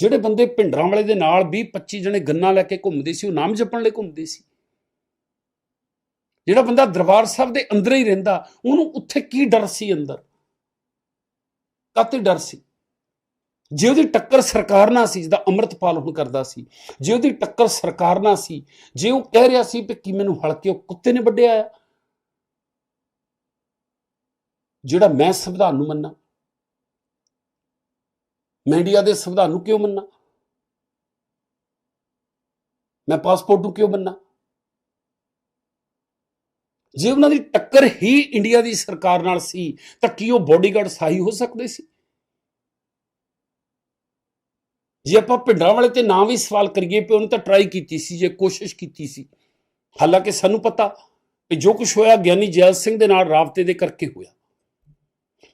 ਜਿਹੜੇ ਬੰਦੇ ਭਿੰਡਰਾਂ ਵਾਲੇ ਦੇ ਨਾਲ 20 25 ਜਣੇ ਗੰਨਾ ਲੈ ਕੇ ਘੁੰਮਦੇ ਸੀ, ਉਹ ਨਾਮ ਜਪਣ ਲਈ ਘੁੰਮਦੇ ਸੀ। ਜਿਹੜਾ ਬੰਦਾ ਦਰਬਾਰ ਸਾਹਿਬ ਦੇ ਅੰਦਰ ਹੀ ਰਹਿੰਦਾ, ਉਹਨੂੰ ਉੱਥੇ ਕੀ ਡਰ ਸੀ ਅੰਦਰ? ਕਾਤੇ ਡਰ ਸੀ? ਜੇ ਉਹਦੀ ਟੱਕਰ ਸਰਕਾਰ ਨਾਲ ਸੀ ਜਿਹਦਾ ਅੰਮ੍ਰਿਤਪਾਲ ਹੁਣ ਕਰਦਾ ਸੀ, ਜੇ ਉਹਦੀ ਟੱਕਰ ਸਰਕਾਰ ਨਾਲ ਸੀ, ਜੇ ਉਹ ਕਹਿ ਰਿਹਾ ਸੀ ਕਿ ਕੀ ਮੈਨੂੰ ਹਲਕੇ ਉਹ ਕੁੱਤੇ ਨੇ ਵੱਢਿਆ ਆ। ਜਿਹੜਾ ਮੈਂ ਸੰਵਿਧਾਨ ਨੂੰ ਮੰਨਾਂ ਮੈਂ ਇੰਡੀਆ ਦੇ ਸੰਵਿਧਾਨ ਨੂੰ ਕਿਉਂ ਮੰਨਾਂ ਮੈਂ ਪਾਸਪੋਰਟ ਨੂੰ ਕਿਉਂ ਮੰਨਾਂ ਜੇ ਉਹਨਾਂ ਦੀ ਟੱਕਰ ਹੀ ਇੰਡੀਆ ਦੀ ਸਰਕਾਰ ਨਾਲ ਸੀ, ਤਾਂ ਕੀ ਉਹ ਬੋਡੀਗਾਰਡ ਸਾਹੀ ਹੋ ਸਕਦੇ ਸੀ? ਜੇ ਆਪਾਂ ਪਿੰਡਾਂ ਵਾਲੇ ਤੇ ਨਾ ਵੀ ਸਵਾਲ ਕਰੀਏ ਪਏ ਉਹਨੇ ਤਾਂ ਟਰਾਈ ਕੀਤੀ ਸੀ, ਜੇ ਕੋਸ਼ਿਸ਼ ਕੀਤੀ ਸੀ। ਹਾਲਾਂਕਿ ਸਾਨੂੰ ਪਤਾ ਕਿ ਜੋ ਕੁਝ ਹੋਇਆ ਗਿਆਨੀ ਜੈਲ ਸਿੰਘ ਦੇ ਨਾਲ ਰਾਬਤੇ ਦੇ ਕਰਕੇ ਹੋਇਆ।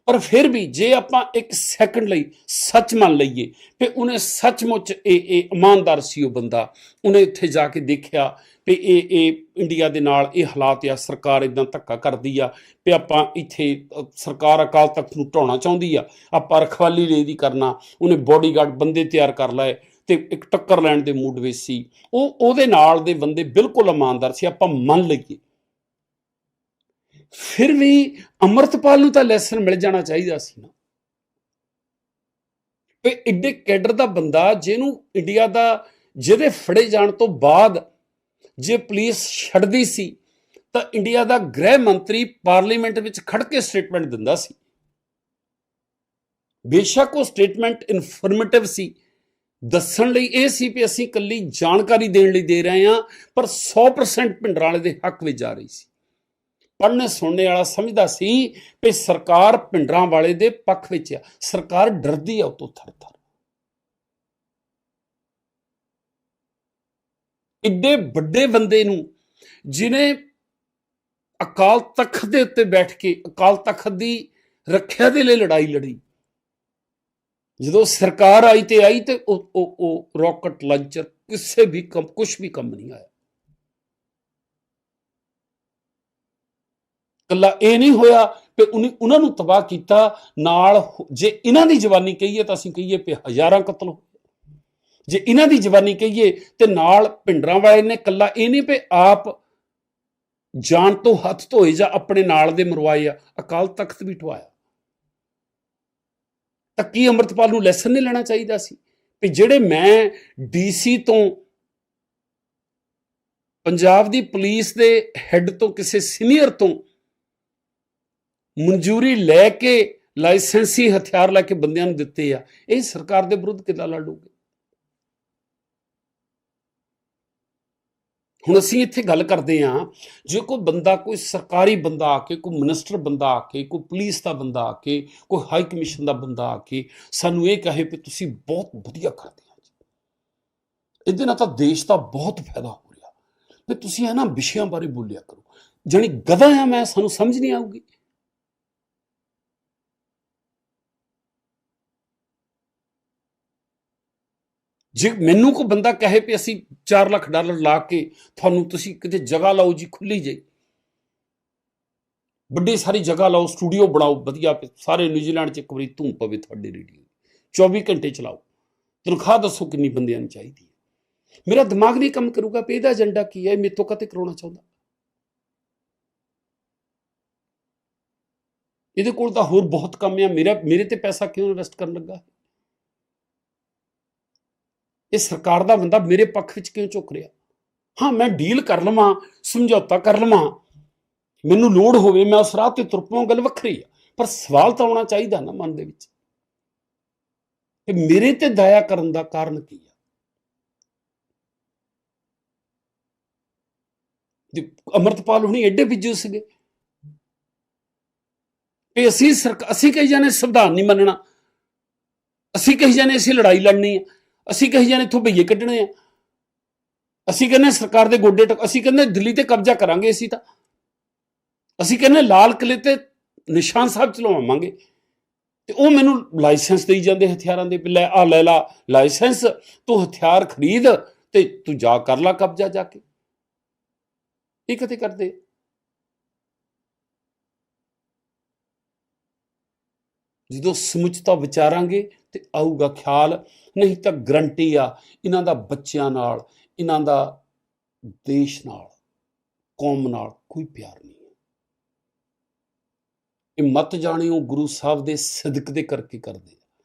ਪਰ ਫਿਰ ਵੀ ਜੇ ਆਪਾਂ ਇੱਕ ਸੈਕਿੰਡ ਲਈ ਸੱਚ ਮੰਨ ਲਈਏ ਕਿ ਉਹਨੇ ਸੱਚਮੁੱਚ ਇਹ ਇਹ ਇਮਾਨਦਾਰ ਸੀ ਉਹ ਬੰਦਾ, ਉਹਨੇ ਇੱਥੇ ਜਾ ਕੇ ਦੇਖਿਆ ਵੀ ਇਹ ਇਹ ਇੰਡੀਆ ਦੇ ਨਾਲ ਇਹ ਹਾਲਾਤ ਆ, ਸਰਕਾਰ ਇਦਾਂ ਧੱਕਾ ਕਰਦੀ ਆ ਵੀ ਆਪਾਂ ਇੱਥੇ ਸਰਕਾਰ ਅਕਾਲ ਤਖਤ ਨੂੰ ਢਾਉਣਾ ਚਾਹੁੰਦੀ ਆ, ਆਪਾਂ ਰਖਵਾਲੀ ਲਈ ਦੀ ਕਰਨਾ, ਉਹਨੇ ਬੋਡੀਗਾਰਡ ਬੰਦੇ ਤਿਆਰ ਕਰ ਲਏ ਤੇ ਇੱਕ ਟੱਕਰ ਲੈਣ ਦੇ ਮੂਡ ਵਿੱਚ ਸੀ। ਉਹ, ਉਹਦੇ ਨਾਲ ਦੇ ਬੰਦੇ ਬਿਲਕੁਲ ਇਮਾਨਦਾਰ ਸੀ, ਆਪਾਂ ਮੰਨ ਲਈਏ। ਫਿਰ ਵੀ ਅਮਰਤਪਾਲ ਨੂੰ ਤਾਂ ਲੈਸਨ ਮਿਲ ਜਾਣਾ ਚਾਹੀਦਾ ਸੀ ਨਾ। ਤੇ ਇੱਡੇ ਕੈਡਰ ਦਾ ਬੰਦਾ ਜਿਹਨੂੰ ਇੰਡੀਆ ਦਾ, ਜਿਹਦੇ ਫੜੇ ਜਾਣ ਤੋਂ ਬਾਅਦ ਜੇ ਪੁਲਿਸ ਛੱਡਦੀ ਸੀ, ਤਾਂ ਇੰਡੀਆ ਦਾ ਗ੍ਰਹਿ ਮੰਤਰੀ ਪਾਰਲੀਮੈਂਟ ਵਿੱਚ ਖੜ ਕੇ ਸਟੇਟਮੈਂਟ ਦਿੰਦਾ ਸੀ। ਬੇਸ਼ੱਕ ਉਹ ਸਟੇਟਮੈਂਟ ਇਨਫੋਰਮੇਟਿਵ ਸੀ। ਦੱਸਣ ਲਈ ਇਹ ਸੀ ਕਿ ਅਸੀਂ ਕੱਲੀ ਜਾਣਕਾਰੀ ਦੇਣ ਲਈ ਦੇ ਰਹੇ ਹਾਂ, ਪਰ 100% ਪਿੰਡਰਾਂ ਵਾਲੇ ਦੇ ਹੱਕ ਵਿੱਚ ਜਾ ਰਹੀ ਸੀ। ਪੜ੍ਹਨੇ ਸੁਣਨੇ ਵਾਲਾ ਸਮਝਦਾ ਸੀ ਕਿ ਸਰਕਾਰ ਪਿੰਡਰਾਂ ਵਾਲੇ ਦੇ ਪੱਖ ਵਿੱਚ ਆ। ਸਰਕਾਰ ਡਰਦੀ ਆ ਉਹ ਤੋਂ ਥਰ ਥਰ। ਇੱਡੇ ਵੱਡੇ ਬੰਦੇ ਨੂੰ ਜਿਨੇ ਅਕਾਲ ਤਖਤ ਦੇ ਉੱਤੇ ਬੈਠ ਕੇ ਅਕਾਲ ਤਖਤ ਦੀ ਰੱਖਿਆ ਦੇ ਲਈ ਲੜਾਈ ਲੜੀ। ਜਦੋਂ ਸਰਕਾਰ ਆਈ ਤੇ ਆਈ ਤੇ ਉਹ ਉਹ ਉਹ ਰਾਕਟ ਲਾਂਚਰ ਕਿਸੇ ਵੀ ਕੰਮ ਕੁਝ ਵੀ ਕੰਮ ਨਹੀਂ ਆਇਆ। ਕੱਲਾ ਇਹ ਨਹੀਂ ਹੋਇਆ ਕਿ ਉਹਨੇ ਉਹਨਾਂ ਨੂੰ ਤਬਾਹ ਕੀਤਾ। ਨਾਲ ਜੇ ਇਹਨਾਂ ਦੀ ਜਵਾਨੀ ਕਹੀਏ ਤਾਂ ਅਸੀਂ ਕਹੀਏ ਕਿ ਹਜ਼ਾਰਾਂ ਕਤਲ ਹੋਏ। ਜੇ ਇਹਨਾਂ ਦੀ ਜਵਾਨੀ ਕਹੀਏ ਤੇ ਨਾਲ ਪਿੰਡਰਾਂ ਵਾਲੇ ਨੇ ਕੱਲਾ ਇਹ ਨਹੀਂ ਪਏ ਆਪ ਜਾਨ ਤੋਂ ਹੱਥ ਧੋਏ ਜਾਂ ਆਪਣੇ ਨਾਲ ਦੇ ਮਰਵਾਏ ਆ, ਅਕਾਲ ਤਖਤ ਵੀ ਢਵਾਇਆ ਤਾਂ ਕੀ ਅੰਮ੍ਰਿਤਪਾਲ ਨੂੰ ਲੈਸਨ ਨਹੀਂ ਲੈਣਾ ਚਾਹੀਦਾ ਸੀ ਕਿ ਜਿਹੜੇ ਮੈਂ ਡੀਸੀ ਤੋਂ ਪੰਜਾਬ ਦੀ ਪੁਲਿਸ ਦੇ ਹੈੱਡ ਤੋਂ ਕਿਸੇ ਸੀਨੀਅਰ ਤੋਂ ਮਨਜ਼ੂਰੀ ਲੈ ਕੇ ਲਾਇਸੈਂਸੀ ਹਥਿਆਰ ਲੈ ਕੇ ਬੰਦਿਆਂ ਨੂੰ ਦਿੱਤੇ ਆ। ਇਹ ਸਰਕਾਰ ਦੇ ਵਿਰੁੱਧ ਕਿੱਦਾਂ ਲੜੂਗੇ? ਹੁਣ ਅਸੀਂ ਇੱਥੇ ਗੱਲ ਕਰਦੇ ਆ ਜੇ ਕੋਈ ਬੰਦਾ, ਕੋਈ ਸਰਕਾਰੀ ਬੰਦਾ ਆ ਕੇ, ਕੋਈ ਮਿਨਿਸਟਰ ਬੰਦਾ ਆ ਕੇ, ਕੋਈ ਪੁਲਿਸ ਦਾ ਬੰਦਾ ਆ ਕੇ, ਕੋਈ ਹਾਈ ਕਮਿਸ਼ਨ ਦਾ ਬੰਦਾ ਆ ਕੇ ਸਾਨੂੰ ਇਹ ਕਹੇ ਕਿ ਤੁਸੀਂ ਬਹੁਤ ਵਧੀਆ ਕਰਦੇ ਹੋ ਜੀ। ਇਹਦੇ ਨਾਲ ਤਾਂ ਦੇਸ਼ ਦਾ ਬਹੁਤ ਫਾਇਦਾ ਹੋ ਰਿਹਾ। ਤੇ ਤੁਸੀਂ ਇਹਨਾਂ ਵਿਸ਼ਿਆਂ ਬਾਰੇ ਬੋਲਿਆ ਕਰੋ। ਜਾਣੀ ਗਧਾ ਆ ਮੈਂ, ਸਾਨੂੰ ਸਮਝ ਨਹੀਂ ਆਊਗੀ। ਜੇ ਮੈਨੂੰ ਕੋਈ ਬੰਦਾ ਕਹੇ ਵੀ ਅਸੀਂ 4 ਲੱਖ ਡਾਲਰ ਲਾ ਕੇ ਤੁਹਾਨੂੰ ਤੁਸੀਂ ਕਿਤੇ ਜਗ੍ਹਾ ਲਾਓ ਜੀ ਖੁੱਲੀ ਜੇ ਵੱਡੀ ਸਾਰੀ ਜਗ੍ਹਾ ਲਾਓ, ਸਟੂਡੀਓ ਬਣਾਓ, ਵਧੀਆ ਸਾਰੇ ਨਿਊਜ਼ੀਲੈਂਡ 'ਚ ਇੱਕ ਵਾਰੀ ਧੂਮ ਪਵੇ ਤੁਹਾਡੇ ਰੇਡੀਓ 24 ਘੰਟੇ ਚਲਾਓ। ਤਨਖਾਹ ਦੱਸੋ ਕਿੰਨੀ ਬੰਦਿਆਂ ਨੂੰ ਚਾਹੀਦੀ ਹੈ। ਮੇਰਾ ਦਿਮਾਗ ਨਹੀਂ ਕੰਮ ਕਰੂਗਾ ਵੀ ਇਹਦਾ ਏਜੰਡਾ ਕੀ ਹੈ, ਇਹ ਮੇਰੇ ਤੋਂ ਕਤੇ ਕਰਾਉਣਾ ਚਾਹੁੰਦਾ? ਇਹਦੇ ਕੋਲ ਤਾਂ ਹੋਰ ਬਹੁਤ ਕੰਮ ਆ। ਮੇਰਾ, ਮੇਰੇ ਤੇ ਪੈਸਾ ਕਿਉਂ ਇਨਵੈਸਟ ਕਰਨ ਲੱਗਾ? ਇਹ ਸਰਕਾਰ ਦਾ ਬੰਦਾ ਮੇਰੇ ਪੱਖ ਵਿੱਚ ਕਿਉਂ ਝੁਕ ਰਿਹਾ? ਹਾਂ, ਮੈਂ ਡੀਲ ਕਰ ਲਵਾਂ, ਸਮਝੌਤਾ ਕਰ ਲਵਾਂ। ਮੈਨੂੰ ਲੋੜ ਹੋਵੇ, ਮੈਂ ਉਸ ਰਾਹ ਤੇ ਤੁਰ ਪਾਂ ਗੱਲ ਵੱਖਰੀ ਆ। ਪਰ ਸਵਾਲ ਤਾਂ ਆਉਣਾ ਚਾਹੀਦਾ ਨਾ ਮਨ ਦੇ ਵਿੱਚ। ਕਿ ਮੇਰੇ ਤੇ ਦਇਆ ਕਰਨ ਦਾ ਕਾਰਨ ਕੀ ਆ? ਤੇ ਅਮਰਤਪਾਲ ਹੁਣੀ ਐਡੇ ਬਿੱਜੂ ਸੀਗੇ। ਕਿ ਅਸੀਂ ਸਰਕਾਰ ਅਸੀਂ ਕਹੀ ਜਾਣੇ ਸੰਵਿਧਾਨ ਨਹੀਂ ਮੰਨਣਾ। ਅਸੀਂ ਕਹੀ ਜਾਣੇ ਅਸੀਂ ਲੜਾਈ ਲੜਨੀ ਆ। ਅਸੀਂ ਕਹੀ ਜਾਣੇ ਇੱਥੋਂ ਭਈਏ ਕੱਢਣੇ ਆ। ਅਸੀਂ ਕਹਿੰਦੇ ਸਰਕਾਰ ਦੇ ਗੋਡੇ ਟਕ, ਅਸੀਂ ਕਹਿੰਦੇ ਦਿੱਲੀ ਤੇ ਕਬਜ਼ਾ ਕਰਾਂਗੇ ਅਸੀਂ ਤਾਂ। ਅਸੀਂ ਕਹਿੰਦੇ ਲਾਲ ਕਿਲੇ ਤੇ ਨਿਸ਼ਾਨ ਸਾਹਿਬ ਚਲਵਾਵਾਂਗੇ ਤੇ ਉਹ ਮੈਨੂੰ ਲਾਇਸੈਂਸ ਦੇਈ ਜਾਂਦੇ ਹਥਿਆਰਾਂ ਦੇ ਵੀ ਲੈ ਆ ਲੈ ਲਾ, ਲਾਇਸੈਂਸ, ਤੂੰ ਹਥਿਆਰ ਖਰੀਦ ਤੇ ਤੂੰ ਜਾ ਕਰ ਲਾ ਕਬਜ਼ਾ ਜਾ ਕੇ। ਇਹ ਕਦੇ ਕਰਦੇ ਜਦੋਂ ਸਮੁੱਚਤਾ ਵਿਚਾਰਾਂਗੇ ਤੇ ਆਊਗਾ ਖਿਆਲ, ਨਹੀਂ ਤਾਂ ਗਰੰਟੀ ਆ ਇਹਨਾਂ ਦਾ ਬੱਚਿਆਂ ਨਾਲ, ਇਹਨਾਂ ਦਾ ਦੇਸ਼ ਨਾਲ, ਕੌਮ ਨਾਲ ਕੋਈ ਪਿਆਰ ਨਹੀਂ ਇਹ ਮਤ ਜਾਣਿਓ ਗੁਰੂ ਸਾਹਿਬ ਦੇ ਸਦਕ ਦੇ ਕਰਕੇ ਕਰਦੇ ਆ।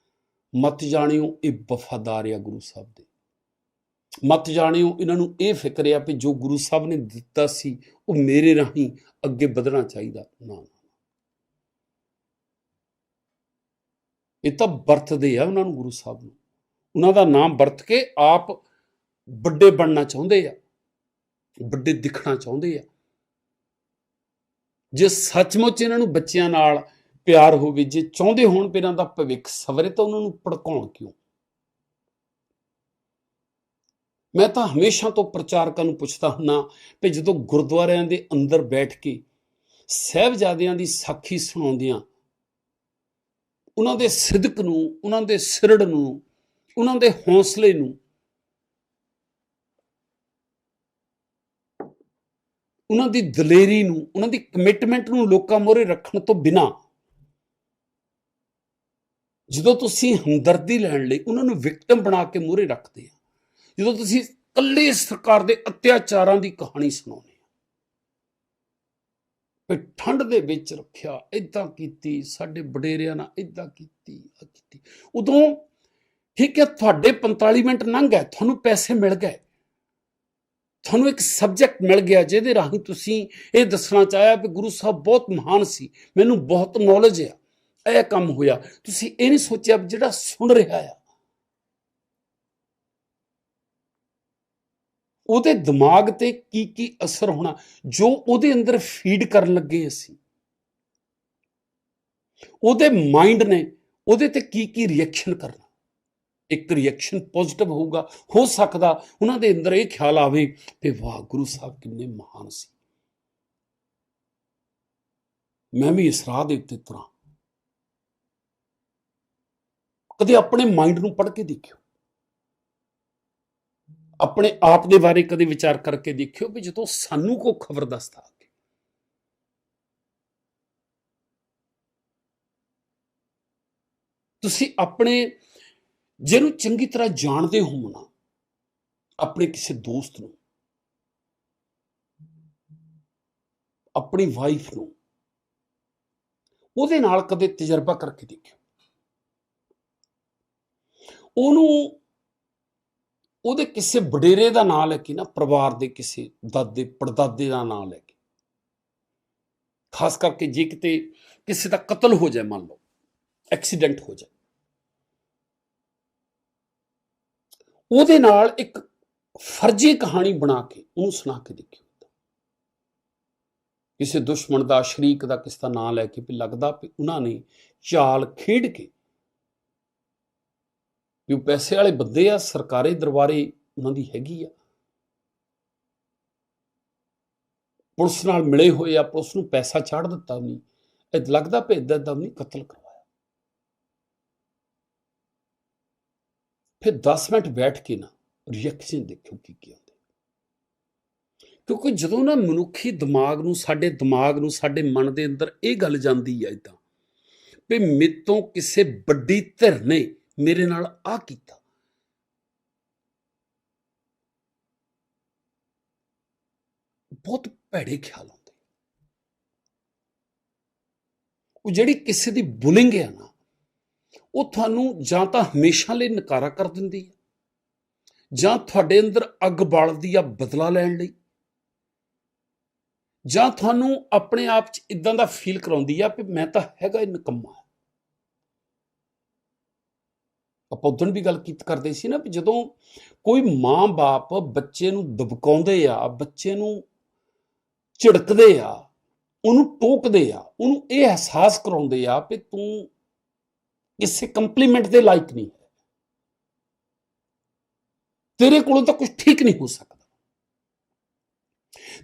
ਮਤ ਜਾਣਿਓ ਇਹ ਵਫਾਦਾਰ ਆ ਗੁਰੂ ਸਾਹਿਬ ਦੇ। ਮਤ ਜਾਣਿਓ ਇਹਨਾਂ ਨੂੰ ਇਹ ਫਿਕਰ ਆ ਕਿ ਜੋ ਗੁਰੂ ਸਾਹਿਬ ਨੇ ਦਿੱਤਾ ਸੀ, ਉਹ ਮੇਰੇ ਰਾਹੀਂ ਅੱਗੇ ਵਧਣਾ ਚਾਹੀਦਾ। ਨਾ ਨਾ ਇਹ ਤਾਂ ਵਰਤਦੇ ਆ ਉਹਨਾਂ ਨੂੰ ਗੁਰੂ ਸਾਹਿਬ ਨੂੰ। ਉਹਨਾਂ ਦਾ ਨਾਮ ਵਰਤ ਕੇ ਆਪ ਵੱਡੇ ਬਣਨਾ ਚਾਹੁੰਦੇ ਆ, ਵੱਡੇ ਦਿਖਣਾ ਚਾਹੁੰਦੇ ਆ। ਜੇ ਸੱਚਮੁੱਚ ਇਹਨਾਂ ਨੂੰ ਬੱਚਿਆਂ ਨਾਲ ਪਿਆਰ ਹੋਵੇ, ਜੇ ਚਾਹੁੰਦੇ ਹੋਣ ਵੀ ਇਹਨਾਂ ਦਾ ਭਵਿੱਖ ਸਵਰੇ, ਤਾਂ ਉਹਨਾਂ ਨੂੰ ਭੜਕਾਉਣ ਕਿਉਂ? ਮੈਂ ਤਾਂ ਹਮੇਸ਼ਾ ਤੋਂ ਪ੍ਰਚਾਰਕਾਂ ਨੂੰ ਪੁੱਛਦਾ ਹੁੰਨਾ ਵੀ ਜਦੋਂ ਗੁਰਦੁਆਰਿਆਂ ਦੇ ਅੰਦਰ ਬੈਠ ਕੇ ਸਹਿਬਜ਼ਾਦਿਆਂ ਦੀ ਸਾਖੀ ਸੁਣਾਉਂਦਿਆਂ ਉਹਨਾਂ ਦੇ ਸਿਦਕ ਨੂੰ, ਉਹਨਾਂ ਦੇ ਸਿਰੜ ਨੂੰ, ਉਹਨਾਂ ਦੇ ਹੌਸਲੇ ਨੂੰ, ਉਹਨਾਂ ਦੀ ਦਲੇਰੀ ਨੂੰ, ਉਹਨਾਂ ਦੀ ਕਮਿਟਮੈਂਟ ਨੂੰ ਲੋਕਾਂ ਮੋਰੇ ਰੱਖਣ ਤੋਂ ਬਿਨਾ, ਜਦੋਂ ਤੁਸੀਂ ਹਮਦਰਦੀ ਲੈਣ ਲਈ ਉਹਨਾਂ ਨੂੰ ਵਿਕਟਮ ਬਣਾ ਕੇ ਮੋਰੇ ਰੱਖਦੇ ਆ, ਜਦੋਂ ਤੁਸੀਂ ਕੱਲੇ ਸਰਕਾਰ ਦੇ ਅਤਿਆਚਾਰਾਂ ਦੀ ਕਹਾਣੀ ਸੁਣਾਉਂਦੇ ਵੀ ਠੰਡ ਦੇ ਵਿੱਚ ਰੱਖਿਆ ਇਦਾਂ ਕੀਤੀ, ਸਾਡੇ ਵਡੇਰਿਆਂ ਨਾਲ ਇਦਾਂ ਕੀਤੀ ਆ ਕੀਤੀ। ਉਦੋਂ ਠੀਕ ਹੈ, ਤੁਹਾਡੇ 45 ਮਿੰਟ ਲੰਘ ਗਏ, ਤੁਹਾਨੂੰ ਪੈਸੇ ਮਿਲ ਗਏ। ਤੁਹਾਨੂੰ ਇੱਕ ਸਬਜੈਕਟ ਮਿਲ ਗਿਆ ਜਿਹਦੇ ਰਾਹੀਂ ਤੁਸੀਂ ਇਹ ਦੱਸਣਾ ਚਾਹਿਆ ਕਿ ਗੁਰੂ ਸਾਹਿਬ ਬਹੁਤ ਮਹਾਨ ਸੀ, ਮੈਨੂੰ ਬਹੁਤ ਨੌਲੇਜ ਆ, ਇਹ ਕੰਮ ਹੋਇਆ। ਤੁਸੀਂ ਇਹ ਨਹੀਂ ਸੋਚਿਆ ਵੀ ਜਿਹੜਾ ਸੁਣ ਰਿਹਾ ਆ ਉਹਦੇ ਦਿਮਾਗ ਤੇ ਕੀ ਕੀ ਅਸਰ ਹੋਣਾ, ਜੋ ਉਹਦੇ ਅੰਦਰ ਫੀਡ ਕਰਨ ਲੱਗੇ ਅਸੀਂ। ਉਹਦੇ ਮਾਈਂਡ ਨੇ ਉਹਦੇ ਤੇ ਕੀ ਕੀ ਰਿਐਕਸ਼ਨ ਕਰਨਾ। ਇੱਕ ਰਿਐਕਸ਼ਨ ਪੋਜ਼ਿਟਿਵ ਹੋਊਗਾ, ਹੋ ਸਕਦਾ ਉਹਨਾਂ ਦੇ ਅੰਦਰ ਇਹ ਖਿਆਲ ਆਵੇ ਕਿ ਵਾਹ, ਗੁਰੂ ਸਾਹਿਬ ਕਿੰਨੇ ਮਹਾਨ ਸੀ। ਮੈਂ ਵੀ ਇਸ ਰਾਹ ਦੇ ਉੱਤੇ ਤੁਰਾਂ ਕਦੇ ਆਪਣੇ ਮਾਈਂਡ ਨੂੰ ਪੜ੍ਹ ਕੇ ਦੇਖਿਓ। ਆਪਣੇ ਆਪ ਦੇ ਬਾਰੇ ਕਦੇ ਵਿਚਾਰ ਕਰਕੇ ਦੇਖਿਓ ਵੀ ਜਦੋਂ ਸਾਨੂੰ ਕੋ ਖਬਰ ਦੱਸਦਾ ਆ ਤੁਸੀਂ ਆਪਣੇ, ਜਿਹਨੂੰ ਚੰਗੀ ਤਰ੍ਹਾਂ ਜਾਣਦੇ ਹੋ ਨਾ, ਆਪਣੇ ਕਿਸੇ ਦੋਸਤ ਨੂੰ, ਆਪਣੀ ਵਾਈਫ ਨੂੰ, ਉਹਦੇ ਨਾਲ ਕਦੇ ਤਜਰਬਾ ਕਰਕੇ ਦੇਖਿਓ। ਉਹਨੂੰ ਉਹਦੇ ਕਿਸੇ ਵਡੇਰੇ ਦਾ ਨਾਂ ਲੈ ਕੇ ਨਾ, ਪਰਿਵਾਰ ਦੇ ਕਿਸੇ ਦਾਦੇ, ਪੜਦਾਦੇ ਦਾ ਨਾਂ ਲੈ ਕੇ। ਖਾਸ ਕਰਕੇ ਜੇ ਕਿਤੇ ਕਿਸੇ ਦਾ ਕਤਲ ਹੋ ਜਾਏ, ਮੰਨ ਲਓ, ਐਕਸੀਡੈਂਟ ਹੋ ਜਾਏ। ਉਹਦੇ ਨਾਲ ਇੱਕ ਫਰਜੀ ਕਹਾਣੀ ਬਣਾ ਕੇ, ਉਹਨੂੰ ਸੁਣਾ ਕੇ ਦੇਖਿਓ। ਕਿਸੇ ਦੁਸ਼ਮਣ ਦਾ, ਸ਼ਰੀਕ ਦਾ ਕਿਸ ਦਾ ਨਾਂ ਲੈ ਕੇ ਵੀ ਲੱਗਦਾ ਵੀ ਉਹਨਾਂ ਨੇ ਚਾਲ ਖੇਡ ਕੇ ਵੀ ਉਹ ਪੈਸੇ ਵਾਲੇ ਬੰਦੇ ਆ, ਸਰਕਾਰੀ ਦਰਬਾਰੇ ਉਹਨਾਂ ਦੀ ਹੈਗੀ ਆ। ਪੁਲਿਸ ਨਾਲ ਮਿਲੇ ਹੋਏ ਆ, ਪੁਲਿਸ ਨੂੰ ਪੈਸਾ ਛੱਡ ਦਿੱਤਾ ਉਹਨੇ। ਇਹ ਲੱਗਦਾ ਵੀ ਇਦਾਂ ਦਾ ਨਹੀਂ ਕਤਲ ਕਰਵਾਇਆ। ਫਿਰ 10 ਮਿੰਟ ਬੈਠ ਕੇ ਨਾ ਰਿਐਕਸ਼ਨ ਦੇਖੋ ਕੀ ਕੀ ਹੁੰਦੇ ਕਿਉਂਕਿ ਜਦੋਂ ਨਾ ਮਨੁੱਖੀ ਦਿਮਾਗ ਨੂੰ, ਸਾਡੇ ਦਿਮਾਗ ਨੂੰ, ਸਾਡੇ ਮਨ ਦੇ ਅੰਦਰ ਇਹ ਗੱਲ ਜਾਂਦੀ ਹੈ ਇਦਾਂ ਵੀ ਮੇਤੋਂ ਕਿਸੇ ਵੱਡੀ ਧਿਰ ਨੇ ਮੇਰੇ ਨਾਲ ਆ ਕੀਤਾ। ਬਹੁਤ ਭੈੜੇ ਖਿਆਲ ਆਉਂਦੇ। ਉਹ ਜਿਹੜੀ ਕਿਸੇ ਦੀ ਬੁਲਿੰਗ ਹੈ ਨਾ, ਉਹ ਤੁਹਾਨੂੰ ਜਾਂ ਤਾਂ ਹਮੇਸ਼ਾ ਲਈ ਨਕਾਰਾ ਕਰ ਦਿੰਦੀ ਹੈ, ਜਾਂ ਤੁਹਾਡੇ ਅੰਦਰ ਅੱਗ ਬਾਲਦੀ ਆ ਬਦਲਾ ਲੈਣ ਲਈ, ਜਾਂ ਤੁਹਾਨੂੰ ਆਪਣੇ ਆਪ 'ਚ ਇਦਾਂ ਦਾ ਫੀਲ ਕਰਾਉਂਦੀ ਆ ਕਿ ਮੈਂ ਤਾਂ ਹੈਗਾ ਹੀ ਨਕਮਾ। ਆਪਾਂ ਉਦੋਂ ਵੀ ਗੱਲ ਕੀਤੀ ਕਰਦੇ ਸੀ ਨਾ ਵੀ ਜਦੋਂ ਕੋਈ ਮਾਂ-ਬਾਪ ਬੱਚੇ ਨੂੰ ਦਬਕਾਉਂਦੇ ਆ, ਬੱਚੇ ਨੂੰ ਝਿੜਕਦੇ ਆ, ਉਹਨੂੰ ਟੋਕਦੇ ਆ, ਉਹਨੂੰ ਇਹ ਅਹਿਸਾਸ ਕਰਾਉਂਦੇ ਆ ਕਿ ਤੂੰ ਕਿਸੇ ਕੰਪਲੀਮੈਂਟ ਦੇ ਲਾਇਕ ਨਹੀਂ ਹੈ। ਤੇਰੇ ਕੋਲੋਂ ਤਾਂ ਕੁਝ ਠੀਕ ਨਹੀਂ ਹੋ ਸਕਦਾ।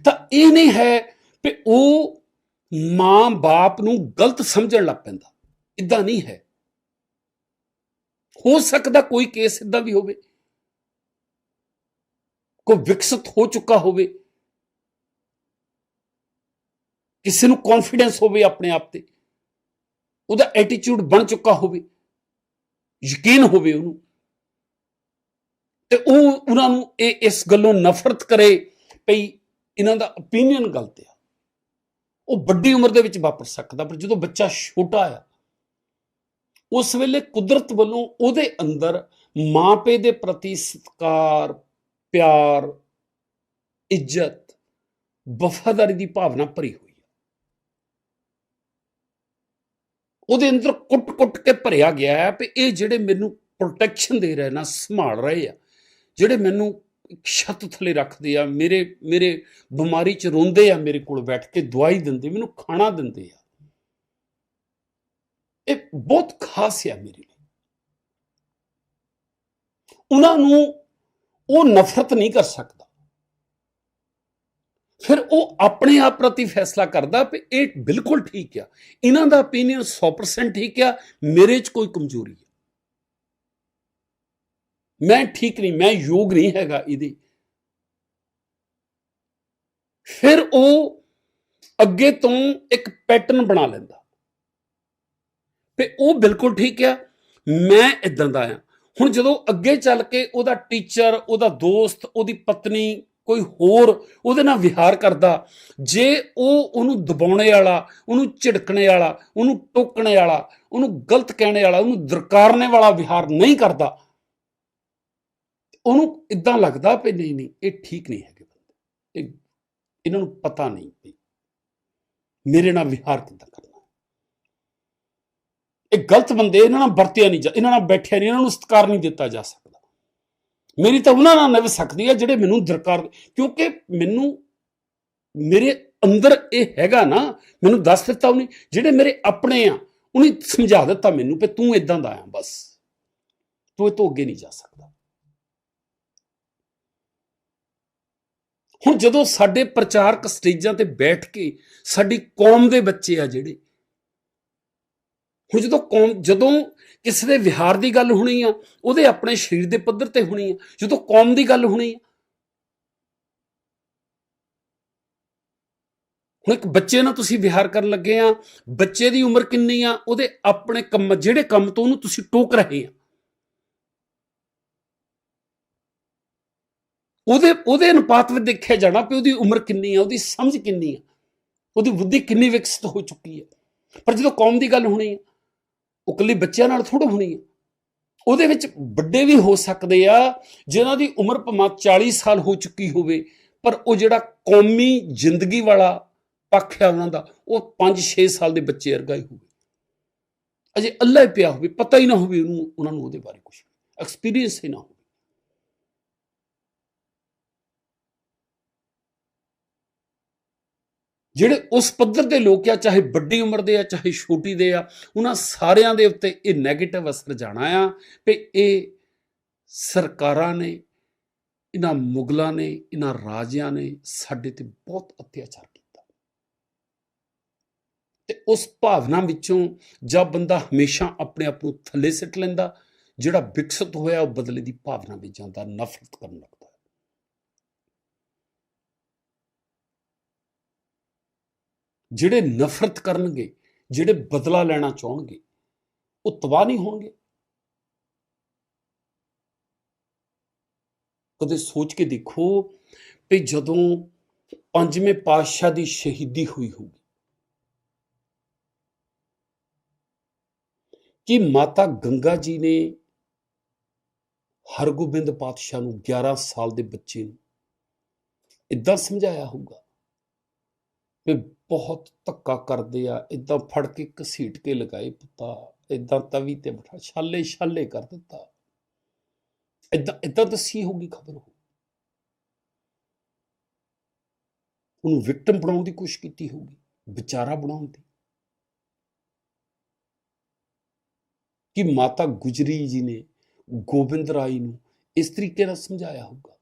ਤਾਂ ਇਹ ਨਹੀਂ ਹੈ ਕਿ ਉਹ ਮਾਂ-ਬਾਪ ਨੂੰ ਗਲਤ ਸਮਝਣ ਲੱਗ ਪੈਂਦਾ। ਇਦਾਂ ਨਹੀਂ ਹੈ। ਹੋ ਸਕਦਾ ਕੋਈ ਕੇਸ ਇਦਾਂ ਵੀ ਹੋਵੇ। ਕੋਈ ਵਿਕਸਿਤ ਹੋ ਚੁੱਕਾ ਹੋਵੇ। ਕਿਸੇ ਨੂੰ ਕੌਨਫੀਡੈਂਸ ਹੋਵੇ ਆਪਣੇ ਆਪ ਤੇ। ਉਹਦਾ ਐਟੀਟਿਊਡ ਬਣ ਚੁੱਕਾ ਹੋਵੇ। ਯਕੀਨ ਹੋਵੇ ਉਹਨੂੰ। ਤੇ ਉਹ ਉਹਨਾਂ ਨੂੰ ਇਹ ਇਸ ਗੱਲੋਂ ਨਫ਼ਰਤ ਕਰੇ ਭਈ ਇਹਨਾਂ ਦਾ opinion ਗਲਤ ਆ। ਉਹ ਵੱਡੀ ਉਮਰ ਦੇ ਵਿੱਚ ਵਾਪਰ ਸਕਦਾ, ਪਰ ਜਦੋਂ ਬੱਚਾ ਛੋਟਾ ਆ ਉਸ ਵੇਲੇ ਕੁਦਰਤ ਵੱਲੋਂ ਉਹਦੇ ਅੰਦਰ ਮਾਪੇ ਦੇ ਪ੍ਰਤੀ ਸਤਿਕਾਰ, ਪਿਆਰ, ਇੱਜ਼ਤ, ਵਫਾਦਾਰੀ ਦੀ ਭਾਵਨਾ ਭਰੀ ਹੋਈ ਹੈ। ਉਹਦੇ ਅੰਦਰ ਕੁੱਟ-ਕੁੱਟ ਕੇ ਭਰਿਆ ਗਿਆ ਹੈ ਕਿ ਇਹ ਜਿਹੜੇ ਮੈਨੂੰ ਪ੍ਰੋਟੈਕਸ਼ਨ ਦੇ ਰਹੇ ਨਾ, ਸੰਭਾਲ ਰਹੇ ਆ, ਜਿਹੜੇ ਮੈਨੂੰ ਛੱਤ ਥੱਲੇ ਰੱਖਦੇ ਆ, ਮੇਰੇ ਮੇਰੇ ਬਿਮਾਰੀ ਚ ਰੋਂਦੇ ਆ, ਮੇਰੇ ਕੋਲ ਬੈਠ ਕੇ ਦਵਾਈ ਦਿੰਦੇ, ਮੈਨੂੰ ਖਾਣਾ ਦਿੰਦੇ ਆ। ਇਹ ਬਹੁਤ ਖਾਸ ਆ ਮੇਰੇ ਲਈ ਉਹਨਾਂ ਨੂੰ ਉਹ ਨਫ਼ਰਤ ਨਹੀਂ ਕਰ ਸਕਦਾ ਫਿਰ ਉਹ ਆਪਣੇ ਆਪ ਪ੍ਰਤੀ ਫੈਸਲਾ ਕਰਦਾ ਕਿ ਇਹ ਬਿਲਕੁਲ ਠੀਕ ਆ ਇਹਨਾਂ ਦਾ opinion 100% ਠੀਕ ਆ ਮੇਰੇ 'ਚ ਕੋਈ ਕਮਜ਼ੋਰੀ ਆ ਮੈਂ ਠੀਕ ਨਹੀਂ ਮੈਂ ਯੋਗ ਨਹੀਂ ਹੈਗਾ ਇਹਦੀ ਫਿਰ ਉਹ ਅੱਗੇ ਤੋਂ ਇੱਕ ਪੈਟਰਨ ਬਣਾ ਲੈਂਦਾ ਤੇ ਉਹ ਬਿਲਕੁਲ ਠੀਕ ਆ। ਮੈਂ ਇਦਾਂ ਦਾ ਆ। ਹੁਣ ਜਦੋਂ ਅੱਗੇ ਚੱਲ ਕੇ ਉਹਦਾ ਟੀਚਰ ਉਹਦਾ ਦੋਸਤ, ਉਹਦੀ ਪਤਨੀ, ਕੋਈ ਹੋਰ ਉਹਦੇ ਨਾਲ ਵਿਹਾਰ ਕਰਦਾ, ਜੇ ਉਹ ਉਹਨੂੰ ਦਬਾਉਣੇ ਵਾਲਾ, ਉਹਨੂੰ ਝਿੜਕਣੇ ਵਾਲਾ, ਉਹਨੂੰ ਟੋਕਣੇ ਵਾਲਾ, ਉਹਨੂੰ ਗਲਤ ਕਹਿਣੇ ਵਾਲਾ, ਉਹਨੂੰ ਦਰਕਾਰਨੇ ਵਾਲਾ ਵਿਹਾਰ ਨਹੀਂ ਕਰਦਾ, ਉਹਨੂੰ ਇਦਾਂ ਲੱਗਦਾ ਵੀ ਨਹੀਂ ਨਹੀਂ, ਇਹ ਠੀਕ ਨਹੀਂ ਹੈਗੇ ਬੰਦੇ। ਇਹ, ਇਹਨਾਂ ਨੂੰ ਪਤਾ ਨਹੀਂ ਮੇਰੇ ਨਾਲ ਵਿਹਾਰ ਕਿੱਦਾਂ ਕਰਨਾ। ਇਹ ਗਲਤ ਬੰਦੇ ਇਹਨਾਂ ਨਾਲ ਵਰਤਿਆ ਨਹੀਂ ਜਾ ਇਹਨਾਂ ਨਾਲ ਬੈਠਿਆ ਨਹੀਂ, ਇਹਨਾਂ ਨੂੰ ਸਤਿਕਾਰ ਨਹੀਂ ਦਿੱਤਾ ਜਾ ਸਕਦਾ। ਮੇਰੀ ਤਾਂ ਉਹਨਾਂ ਨਾਲ ਨਿਭ ਸਕਦੀ ਹੈ ਜਿਹੜੇ ਮੈਨੂੰ ਦਰਕਾਰ ਕਿਉਂਕਿ ਮੈਨੂੰ ਮੇਰੇ ਅੰਦਰ ਇਹ ਹੈਗਾ ਨਾ, ਮੈਨੂੰ ਦੱਸ ਦਿੱਤਾ ਉਹਨੇ, ਜਿਹੜੇ ਮੇਰੇ ਆਪਣੇ ਆ, ਉਹਨੇ ਸਮਝਾ ਦਿੱਤਾ ਮੈਨੂੰ ਕਿ ਤੂੰ ਇਦਾਂ ਦਾ ਆ, ਬਸ। ਤੂੰ ਇਹ ਤੋਂ ਅੱਗੇ ਨਹੀਂ ਜਾ ਸਕਦਾ। ਹੁਣ ਜਦੋਂ ਸਾਡੇ ਪ੍ਰਚਾਰਕ ਸਟੇਜਾਂ ਤੇ ਬੈਠ ਕੇ ਸਾਡੀ ਕੌਮ ਦੇ ਬੱਚੇ ਆ ਜਿਹੜੇ ਹੁਣ ਜਦੋਂ ਕੌਮ ਜਦੋਂ ਕਿਸੇ ਦੇ ਵਿਹਾਰ ਦੀ ਗੱਲ ਹੋਣੀ ਆ, ਉਹਦੇ ਆਪਣੇ ਸਰੀਰ ਦੇ ਪੱਧਰ ਤੇ ਹੋਣੀ ਆ, ਜਦੋਂ ਕੌਮ ਦੀ ਗੱਲ ਹੋਣੀ ਆ। ਹੁਣ ਇੱਕ ਬੱਚੇ ਨਾਲ ਤੁਸੀਂ ਵਿਹਾਰ ਕਰਨ ਲੱਗੇ ਆ, ਬੱਚੇ ਦੀ ਉਮਰ ਕਿੰਨੀ ਆ, ਉਹਦੇ ਆਪਣੇ ਕੰਮ, ਜਿਹੜੇ ਕੰਮ ਤੋਂ ਉਹਨੂੰ ਤੁਸੀਂ ਟੋਕ ਰਹੇ ਆ। ਉਹਦੇ ਉਹਦੇ ਅਨੁਪਾਤ ਵਿੱਚ ਦੇਖਿਆ ਜਾਣਾ ਕਿ ਉਹਦੀ ਉਮਰ ਕਿੰਨੀ ਆ, ਉਹਦੀ ਸਮਝ ਕਿੰਨੀ ਆ, ਉਹਦੀ ਬੁੱਧੀ ਕਿੰਨੀ ਵਿਕਸਿਤ ਹੋ ਚੁੱਕੀ ਹੈ ਪਰ ਜਦੋਂ ਕੌਮ ਦੀ ਗੱਲ ਹੋਣੀ ਹੈ ਉਹ ਇਕੱਲੀ ਬੱਚਿਆਂ ਨਾਲ ਥੋੜਾ ਹੋਣੀ ਆ। ਉਹਦੇ ਵਿੱਚ ਵੱਡੇ ਵੀ ਹੋ ਸਕਦੇ ਆ, ਜਿਨ੍ਹਾਂ ਦੀ ਉਮਰ ਭਾਵੇਂ 40 ਸਾਲ ਹੋ ਚੁੱਕੀ ਹੋਵੇ, ਪਰ ਉਹ ਜਿਹੜਾ ਕੌਮੀ ਜ਼ਿੰਦਗੀ ਵਾਲਾ ਪੱਖ ਆ ਉਹਨਾਂ ਦਾ, ਉਹ 5-6 ਸਾਲ ਦੇ ਬੱਚੇ ਵਰਗਾ ਹੀ ਹੋਵੇ। ਅਜੇ ਅੱਲਾ ਹੀ ਪਿਆ ਹੋਵੇ, ਪਤਾ ਹੀ ਨਾ ਹੋਵੇ ਉਹਨੂੰ, ਉਹਨਾਂ ਨੂੰ ਉਹਦੇ ਬਾਰੇ ਕੁਝ ਐਕਸਪੀਰੀਅੰਸ ਹੀ ਨਾ ਹੋਵੇ। ਜਿਹੜੇ ਉਸ ਪੱਧਰ ਦੇ ਲੋਕ ਆ, ਚਾਹੇ ਵੱਡੀ ਉਮਰ ਦੇ ਆ, ਚਾਹੇ ਛੋਟੀ ਦੇ ਆ, ਉਹਨਾਂ ਸਾਰਿਆਂ ਦੇ ਉੱਤੇ ਇਹ 네ਗੇਟਿਵ ਅਸਰ ਜਾਣਾ ਆ ਕਿ ਇਹ ਸਰਕਾਰਾਂ ਨੇ, ਇਹਨਾਂ ਮੁਗਲਾਂ ਨੇ, ਇਹਨਾਂ ਰਾਜਿਆਂ ਨੇ ਸਾਡੇ ਤੇ ਬਹੁਤ ਅਤਿਆਚਾਰ ਕੀਤਾ। ਤੇ ਉਸ ਭਾਵਨਾ ਵਿੱਚੋਂ ਜਦ ਬੰਦਾ ਹਮੇਸ਼ਾ ਆਪਣੇ ਆਪ ਨੂੰ ਥੱਲੇ ਸਿੱਟ ਲੈਂਦਾ, ਜਿਹੜਾ ਵਿਕਸਿਤ ਹੋਇਆ ਉਹ ਬਦਲੇ ਦੀ ਭਾਵਨਾ ਵਿੱਚ ਜਾਂਦਾ, ਨਫ਼ਰਤ ਕਰਨ ਲੱਗਦਾ। ਜਿਹੜੇ ਨਫ਼ਰਤ ਕਰਨਗੇ, ਜਿਹੜੇ ਬਦਲਾ ਲੈਣਾ ਚਾਹਣਗੇ, ਉਹ ਤਬਾਹ ਨਹੀਂ ਹੋਣਗੇ। ਕਦੇ ਸੋਚ ਕੇ ਦੇਖੋ ਕਿ ਜਦੋਂ ਪੰਜਵੇਂ ਪਾਤਸ਼ਾਹ ਦੀ ਸ਼ਹੀਦੀ ਹੋਈ ਹੋਊਗੀ, ਕਿ ਮਾਤਾ ਗੰਗਾ ਜੀ ਨੇ ਹਰਗੋਬਿੰਦ ਪਾਤਸ਼ਾਹ ਨੂੰ 11 ਸਾਲ ਦੇ ਬੱਚੇ ਨੂੰ ਇਦਾਂ ਸਮਝਾਇਆ ਹੋਊਗਾ ਕਿ ਬਹੁਤ ਧੱਕਾ ਕਰਦੇ ਆ ਇਦਾਂ ਫੜ ਕੇ ਘਸੀਟ ਕੇ ਲਗਾਏ ਪੁੱਤਾ ਇਦਾਂ ਤਵੀ ਤੇ ਬਿਠਾ, ਛਾਲੇ ਛਾਲੇ ਕਰ ਦਿੱਤਾ। ਇਦਾਂ ਇਦਾਂ ਦੱਸੀ ਹੋਗੀ ਖਬਰ ਹੋ ਉਹਨੂੰ ਵਿਕਟਮ ਬਣਾਉਣ ਦੀ ਕੋਸ਼ਿਸ਼ ਕੀਤੀ ਹੋਗੀ ਵਿਚਾਰਾ ਬਣਾਉਣ ਦੀ। ਕਿ ਮਾਤਾ ਗੁਜਰੀ ਜੀ ਨੇ ਗੋਬਿੰਦ ਰਾਈ ਨੂੰ ਇਸ ਤਰੀਕੇ ਨਾਲ ਸਮਝਾਇਆ ਹੋਊਗਾ।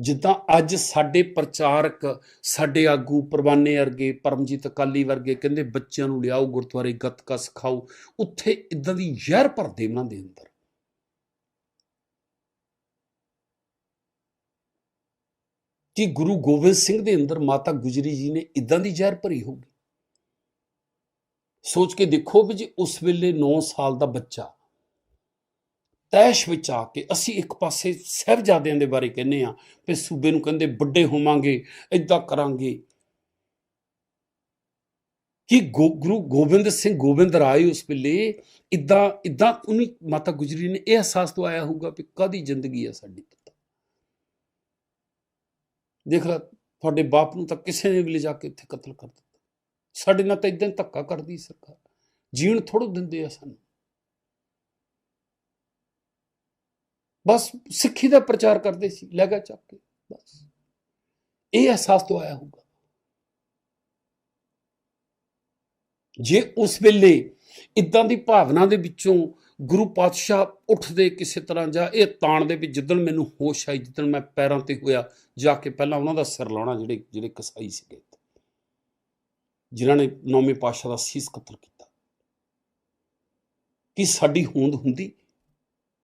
ਜਿੱਦਾਂ ਅੱਜ ਸਾਡੇ ਪ੍ਰਚਾਰਕ ਸਾਡੇ ਆਗੂ ਪ੍ਰਵਾਨੇ ਵਰਗੇ, ਪਰਮਜੀਤ ਅਕਾਲੀ ਵਰਗੇ ਕਹਿੰਦੇ ਬੱਚਿਆਂ ਨੂੰ ਲਿਆਓ, ਗੁਰਦੁਆਰੇ ਗੱਤਕਾ ਸਿਖਾਓ, ਉੱਥੇ ਇਦਾਂ ਦੀ ਜ਼ਹਿਰ ਭਰਦੇ ਉਹਨਾਂ ਦੇ ਅੰਦਰ। ਕਿ ਗੁਰੂ ਗੋਬਿੰਦ ਸਿੰਘ ਦੇ ਅੰਦਰ ਮਾਤਾ ਗੁਜਰੀ ਜੀ ਨੇ ਇਦਾਂ ਦੀ ਜ਼ਹਿਰ ਭਰੀ ਹੋਗੀ ਸੋਚ ਕੇ ਦੇਖੋ ਵੀ ਜੇ ਉਸ ਵੇਲੇ 9 ਸਾਲ ਦਾ ਬੱਚਾ ਤੈਸ਼ ਵਿੱਚ ਆ ਕੇ ਅਸੀਂ ਇੱਕ ਪਾਸੇ ਸਹਿਬਜ਼ਾਦਿਆਂ ਦੇ ਬਾਰੇ ਕਹਿੰਦੇ ਆ ਵੀ ਸੂਬੇ ਨੂੰ ਕਹਿੰਦੇ ਵੱਡੇ ਹੋਵਾਂਗੇ ਇਦਾਂ ਕਰਾਂਗੇ। ਕਿ ਗੋ- ਗੁਰੂ ਗੋਬਿੰਦ ਸਿੰਘ ਗੋਬਿੰਦ ਰਾਏ ਉਸ ਵੇਲੇ ਇਦਾਂ ਇਦਾਂ ਉਹਨੀ ਮਾਤਾ ਗੁਜਰੀ ਨੇ ਇਹ ਅਹਿਸਾਸ ਦਵਾਇਆ ਹੋਊਗਾ ਵੀ ਕਾਦੀ ਜ਼ਿੰਦਗੀ ਹੈ ਸਾਡੀ। ਦੇਖ ਲੈ, ਤੁਹਾਡੇ ਬਾਪ ਨੂੰ ਤਾਂ ਕਿਸੇ ਨੇ ਵੀ ਲਿਜਾ ਕੇ ਉੱਥੇ ਕਤਲ ਕਰ ਦਿੱਤਾ। ਸਾਡੇ ਨਾਲ ਤਾਂ ਇਦਾਂ ਧੱਕਾ ਕਰਦੀ ਸਰਕਾਰ। ਜੀਣ ਥੋੜੋ ਦਿੰਦੇ ਆ ਸਾਨੂੰ। ਬਸ ਸਿੱਖੀ ਦਾ ਪ੍ਰਚਾਰ ਕਰਦੇ ਸੀ, ਲੈ ਗਿਆ ਚੱਕ ਕੇ, ਬਸ। ਇਹ ਅਹਿਸਾਸ ਤੋਂ ਆਇਆ ਹੋਊਗਾ। ਜੇ ਉਸ ਵੇਲੇ ਇਦਾਂ ਦੀ ਭਾਵਨਾ ਦੇ ਵਿੱਚੋਂ ਗੁਰੂ ਪਾਤਸ਼ਾਹ ਉੱਠਦੇ ਕਿਸੇ ਤਰ੍ਹਾਂ ਜਾਂ ਇਹ ਤਾਣ ਦੇ ਵਿੱਚ ਜਿੱਦਣ ਮੈਨੂੰ ਹੋਸ਼ ਆਈ, ਜਿੱਦਣ ਮੈਂ ਪੈਰਾਂ ਤੇ ਹੋਇਆ, ਜਾ ਕੇ ਪਹਿਲਾਂ ਉਹਨਾਂ ਦਾ ਸਿਰ ਲਾਉਣਾ ਜਿਹੜੇ ਜਿਹੜੇ ਕਸਾਈ ਸੀਗੇ ਜਿਨ੍ਹਾਂ ਨੇ ਨੌਵੇਂ ਪਾਤਸ਼ਾਹ ਦਾ ਸੀਸ ਕਤਲ ਕੀਤਾ। ਕਿ ਸਾਡੀ ਹੋਂਦ ਹੁੰਦੀ?